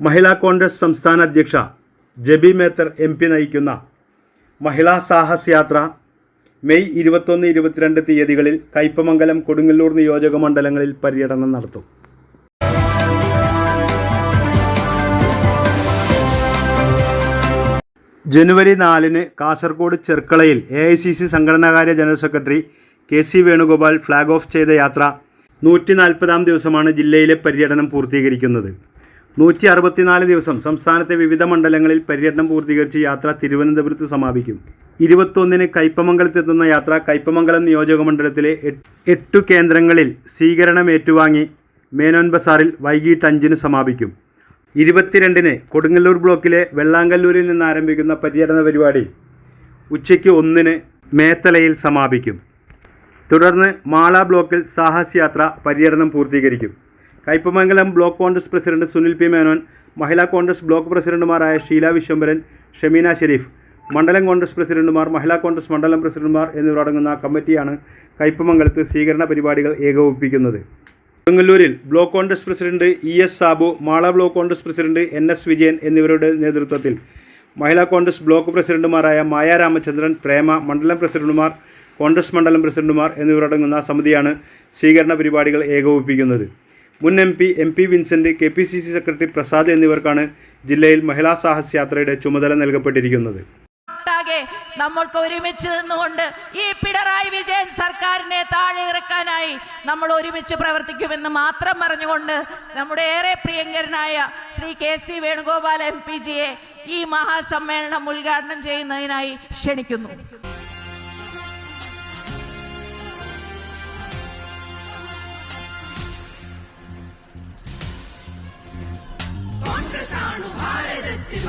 മഹിളാ കോൺഗ്രസ് സംസ്ഥാന അധ്യക്ഷ Jebi Mather M P നയിക്കുന്ന മഹിളാ സാഹസ് യാത്ര മെയ് ഇരുപത്തൊന്ന് ഇരുപത്തിരണ്ട് തീയതികളിൽ കയ്പമംഗലം കൊടുങ്ങല്ലൂർ നിയോജക മണ്ഡലങ്ങളിൽ പര്യടനം നടത്തും. ജനുവരി നാലിന് കാസർഗോഡ് ചെർക്കളയിൽ A I C C സംഘടനാകാര്യ general secretary K C Venugopal flag off ചെയ്ത യാത്ര നൂറ്റി നാൽപ്പതാം ദിവസമാണ് ജില്ലയിലെ പര്യടനം പൂർത്തീകരിക്കുന്നത്. നൂറ്റി അറുപത്തിനാല് ദിവസം സംസ്ഥാനത്തെ വിവിധ മണ്ഡലങ്ങളിൽ പര്യടനം പൂർത്തീകരിച്ച് യാത്ര തിരുവനന്തപുരത്ത് സമാപിക്കും. ഇരുപത്തൊന്നിന് കയ്പമംഗലത്തെത്തുന്ന യാത്ര കയ്പമംഗലം നിയോജക മണ്ഡലത്തിലെ എട്ടു കേന്ദ്രങ്ങളിൽ സ്വീകരണം ഏറ്റുവാങ്ങി മേനോൻ ബസാറിൽ വൈകിട്ട് അഞ്ചിന് സമാപിക്കും. ഇരുപത്തിരണ്ടിന് കൊടുങ്ങല്ലൂർ ബ്ലോക്കിലെ വെള്ളാങ്കല്ലൂരിൽ നിന്ന് ആരംഭിക്കുന്ന പര്യടന പരിപാടി ഉച്ചയ്ക്ക് ഒന്നിന് മേത്തലയിൽ സമാപിക്കും. തുടർന്ന് മാള ബ്ലോക്കിൽ സാഹസ് യാത്ര പര്യടനം പൂർത്തീകരിക്കും. Kaipamangalam block Congress president Sunil P Menon Mahila Congress block പ്രസിഡന്റുമാരായ ഷീല വിശ്വംബരൻ ഷമീന ഷെരീഫ് മണ്ഡലം കോൺഗ്രസ് പ്രസിഡന്റുമാർ മഹിളാ കോൺഗ്രസ് മണ്ഡലം പ്രസിഡന്റുമാർ എന്നിവരടങ്ങുന്ന കമ്മിറ്റിയാണ് കയ്പമംഗലത്ത് സ്വീകരണ പരിപാടികൾ ഏകോപിപ്പിക്കുന്നത്. ചെങ്ങല്ലൂരിൽ block Congress president E S Sabu Mala block Congress president N S Vijayan എന്നിവരുടെ നേതൃത്വത്തിൽ മഹിളാ കോൺഗ്രസ് ബ്ലോക്ക് പ്രസിഡന്റുമാരായ മായ രാമചന്ദ്രൻ പ്രേമ മണ്ഡലം പ്രസിഡന്റുമാർ കോൺഗ്രസ് മണ്ഡലം പ്രസിഡന്റുമാർ എന്നിവരടങ്ങുന്ന സമിതിയാണ് സ്വീകരണ പരിപാടികൾ ഏകോപിപ്പിക്കുന്നത്. മുൻ M P M P Vincent K P C C secretary Prasad എന്നിവർക്കാണ് ജില്ലയിൽ മഹിളാ സാഹസ് യാത്രയുടെ ചുമതല നൽകപ്പെട്ടിരിക്കുന്നത്. നമ്മൾക്ക് ഒരുമിച്ച് നിന്നുകൊണ്ട് ഈ പിണറായി വിജയൻ സർക്കാരിനെ താഴെ ഇറക്കാനായി നമ്മൾ ഒരുമിച്ച് പ്രവർത്തിക്കുമെന്ന് മാത്രം പറഞ്ഞുകൊണ്ട് നമ്മുടെ ഏറെ പ്രിയങ്കരനായ Shri K C Venugopal M P ജിയെ ഈ മഹാസമ്മേളനം ഉദ്ഘാടനം ചെയ്യുന്നതിനായി ക്ഷണിക്കുന്നു. കോൺഗ്രസാണു ഭാരതത്തിൽ